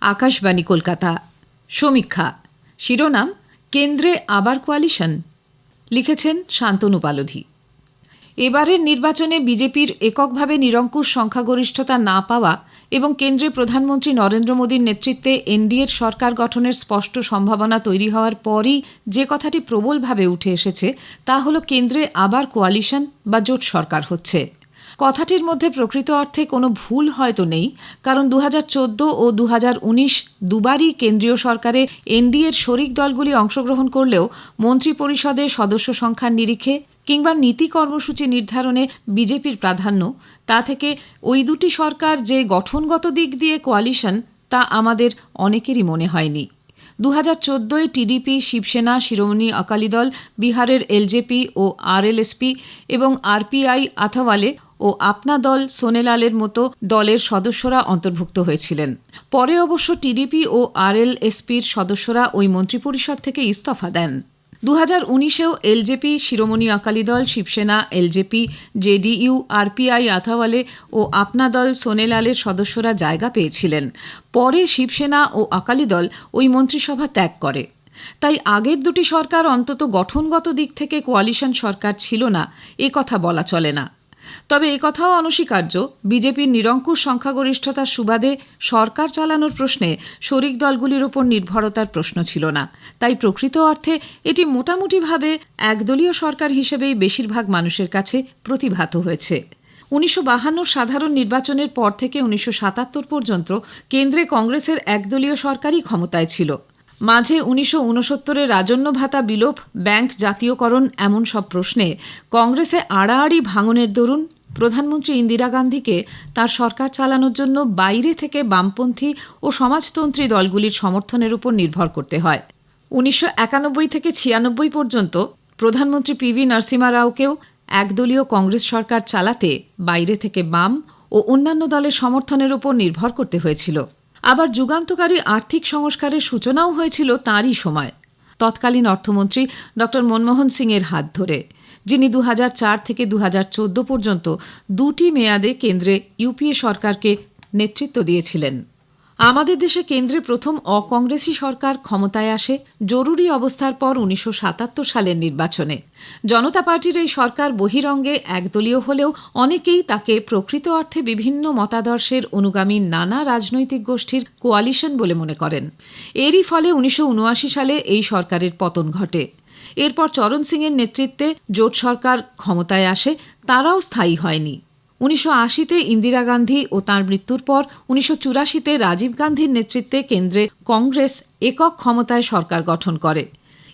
আকাশবাণী, কলকাতা। সমীক্ষা, শিরোনাম, কেন্দ্রে আবার কোয়ালিশন, লিখেছেন শান্তনু পালোধি। এবারের নির্বাচনে বিজেপির এককভাবে নিরঙ্কুশ সংখ্যাগরিষ্ঠতা না পাওয়া এবং কেন্দ্রে প্রধানমন্ত্রী নরেন্দ্র মোদীর নেতৃত্বে এনডিএর সরকার গঠনের স্পষ্ট সম্ভাবনা তৈরি হওয়ার পরই যে কথাটি প্রবলভাবে উঠে এসেছে তা হল কেন্দ্রে আবার কোয়ালিশন বা জোট সরকার হচ্ছে। কথাটির মধ্যে প্রকৃত অর্থে কোনো ভুল হয়তো নেই, কারণ দু হাজার চোদ্দ ও দু হাজার উনিশ দুবারই কেন্দ্রীয় সরকারে এনডিএর শরিক দলগুলি অংশগ্রহণ করলেও মন্ত্রিপরিষদে সদস্য সংখ্যার নিরিখে কিংবা নীতি কর্মসূচি নির্ধারণে বিজেপির প্রাধান্য, তা থেকে ওই দুটি সরকার যে গঠনগত দিক দিয়ে কোয়ালিশন, তা আমাদের অনেকেরই মনে হয়নি। দু হাজার চোদ্দোয় টিডিপি শিবসেনা, শিরোমণি আকালি দল, বিহারের এলজেপি ও আরএলএসপি এবং আরপিআই আথাওয়ালে ও আপনা দল সোনেলালের মতো দলের সদস্যরা অন্তর্ভুক্ত হয়েছিলেন। পরে অবশ্য টিডিপি ও আরএলএসপির সদস্যরা ওই মন্ত্রিপরিষদ থেকে ইস্তফা দেন। দু হাজার উনিশেও LJP, Shiromani Akali Dal, Shivsena, LJP, JDU, RPI, Athawale ও আপনা দল সোনেলালের সদস্যরা জায়গা পেয়েছিলেন। পরে শিবসেনা ও আকালি দল ওই মন্ত্রিসভা ত্যাগ করে। তাই আগের দুটি সরকার অন্তত গঠনগত দিক থেকে কোয়ালিশন সরকার ছিল না, এ কথা বলা চলে না। তবে একথাও অনস্বীকার্য। বিজেপির নিরঙ্কুশ সংখ্যাগরিষ্ঠতার সুবাদে সরকার চালানোর প্রশ্নে শরিক দলগুলির ওপর নির্ভরতার প্রশ্ন ছিল না। তাই প্রকৃত অর্থে এটি মোটামুটিভাবে একদলীয় সরকার হিসেবেই বেশিরভাগ মানুষের কাছে প্রতিভাত হয়েছে। উনিশশো সাধারণ নির্বাচনের পর থেকে উনিশশো সাতাত্তর পর্যন্ত কেন্দ্রে কংগ্রেসের একদলীয় সরকারই ক্ষমতায় ছিল। মাঝে উনিশশো উনসত্তরের রাজন্য ভাতা বিলোপ, ব্যাংক জাতীয়করণ এমন সব প্রশ্নে কংগ্রেসে আড়াআড়ি ভাঙনের দরুন প্রধানমন্ত্রী ইন্দিরা গান্ধীকে তার সরকার চালানোর জন্য বাইরে থেকে বামপন্থী ও সমাজতন্ত্রী দলগুলির সমর্থনের উপর নির্ভর করতে হয়। উনিশশো একানব্বই থেকে ছিয়ানব্বই পর্যন্ত প্রধানমন্ত্রী পিভি নরসিমা রাওকেও একদলীয় কংগ্রেস সরকার চালাতে বাইরে থেকে বাম ও অন্যান্য দলের সমর্থনের উপর নির্ভর করতে হয়েছিল। আবার যুগান্তকারী আর্থিক সংস্কারের সূচনাও হয়েছিল তাঁরই সময়। তৎকালীন অর্থমন্ত্রী ড মনমোহন সিংয়ের হাত ধরে, যিনি দু হাজার চার থেকে দু হাজার চোদ্দ পর্যন্ত দুটি মেয়াদে কেন্দ্রে ইউপিএ সরকারকে নেতৃত্ব দিয়েছিলেন। আমাদের দেশে কেন্দ্রে প্রথম অকংগ্রেসি সরকার ক্ষমতায় আসে জরুরি অবস্থার পর উনিশশো সাতাত্তর সালের নির্বাচনে। জনতা পার্টির এই সরকার বহিরঙ্গে একদলীয় হলেও অনেকেই তাকে প্রকৃত অর্থে বিভিন্ন মতাদর্শের অনুগামী নানা রাজনৈতিক গোষ্ঠীর কোয়ালিশন বলে মনে করেন। এরই ফলে উনিশশো উনআশি সালে এই সরকারের পতন ঘটে। এরপর চরণ সিংয়ের নেতৃত্বে জোট সরকার ক্ষমতায় আসে, তারাও স্থায়ী হয়নি। উনিশশো আশিতে ইন্দিরা গান্ধী ও তাঁর মৃত্যুর পর উনিশশো চুরাশিতে রাজীব গান্ধীর নেতৃত্বে কেন্দ্রে কংগ্রেস একক ক্ষমতায় সরকার গঠন করে।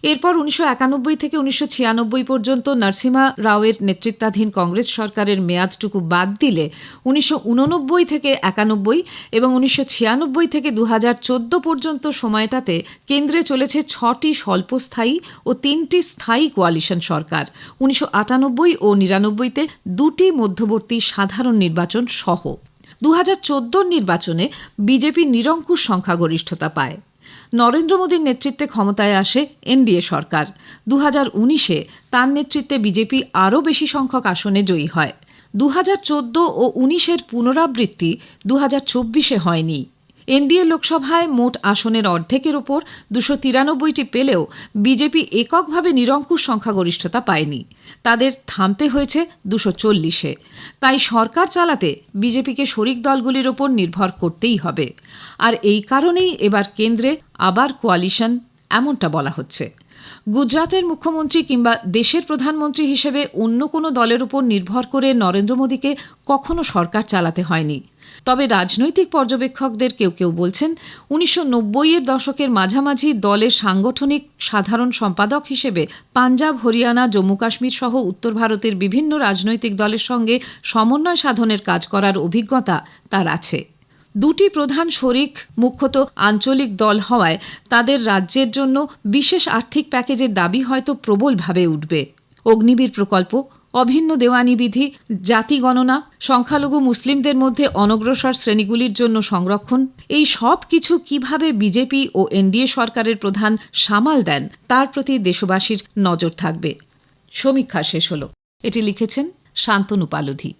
এরপর উনিশশো একানব্বই থেকে উনিশশো ছিয়ানব্বই পর্যন্ত নরসিমা রাওয়ের নেতৃত্বাধীন কংগ্রেস সরকারের মেয়াদটুকু বাদ দিলে উনিশশো উননব্বই থেকে একানব্বই এবং উনিশশো ছিয়ানব্বই থেকে দু হাজার চোদ্দ পর্যন্ত সময়টাতে কেন্দ্রে চলেছে ছটি স্বল্পস্থায়ী ও তিনটি স্থায়ী কোয়ালিশন সরকার। উনিশশো আটানব্বই ও নিরানব্বইতে দুটি মধ্যবর্তী সাধারণ নির্বাচন সহ। দু হাজার নির্বাচনে বিজেপি নিরঙ্কুশ সংখ্যাগরিষ্ঠতা পায়। নরেন্দ্র মোদীর নেতৃত্বে ক্ষমতায় আসে এনডিএ সরকার। দু হাজার উনিশে তার নেতৃত্বে বিজেপি আরও বেশি সংখ্যক আসনে জয়ী হয়। দু চোদ্দ ও উনিশের পুনরাবৃত্তি দু হাজার চব্বিশে হয়নি। এনডিএ লোকসভায় মোট আসনের অর্ধেকের ওপর দুশো তিরানব্বইটি পেলেও বিজেপি এককভাবে নিরঙ্কুশ সংখ্যাগরিষ্ঠতা পায়নি। তাদের থামতে হয়েছে দুশো চল্লিশে। তাই সরকার চালাতে বিজেপিকে শরিক দলগুলির ওপর নির্ভর করতেই হবে। আর এই কারণেই এবার কেন্দ্রে আবার কোয়ালিশন, এমনটা বলা হচ্ছে। গুজরাটের মুখ্যমন্ত্রী কিংবা দেশের প্রধানমন্ত্রী হিসেবে অন্য কোনো দলের উপর নির্ভর করে নরেন্দ্র মোদীকে কখনো সরকার চালাতে হয়নি। তবে রাজনৈতিক পর্যবেক্ষকদের কেউ কেউ বলছেন, উনিশশো নব্বইয়ের দশকের মাঝামাঝি দলের সাংগঠনিক সাধারণ সম্পাদক হিসেবে পাঞ্জাব, হরিয়ানা, জম্মু কাশ্মীর সহ উত্তর ভারতের বিভিন্ন রাজনৈতিক দলের সঙ্গে সমন্বয় সাধনের কাজ করার অভিজ্ঞতা তার আছে। দুটি প্রধান শরিক, মুখ্যত আঞ্চলিক দল হওয়ায় তাদের রাজ্যের জন্য বিশেষ আর্থিক প্যাকেজের দাবি হয়তো প্রবলভাবে উঠবে। অগ্নিবীর প্রকল্প, অভিন্ন দেওয়ানি বিধি, জাতি গণনা, সংখ্যালঘু মুসলিমদের মধ্যে অনগ্রসর শ্রেণীগুলির জন্য সংরক্ষণ, এই সব কিছু কীভাবে বিজেপি ও এনডিএ সরকারের প্রধান সামাল দেন, তার প্রতি দেশবাসীর নজর থাকবে। সমীক্ষা শেষ হল। এটি লিখেছেন শান্তনু পালধি।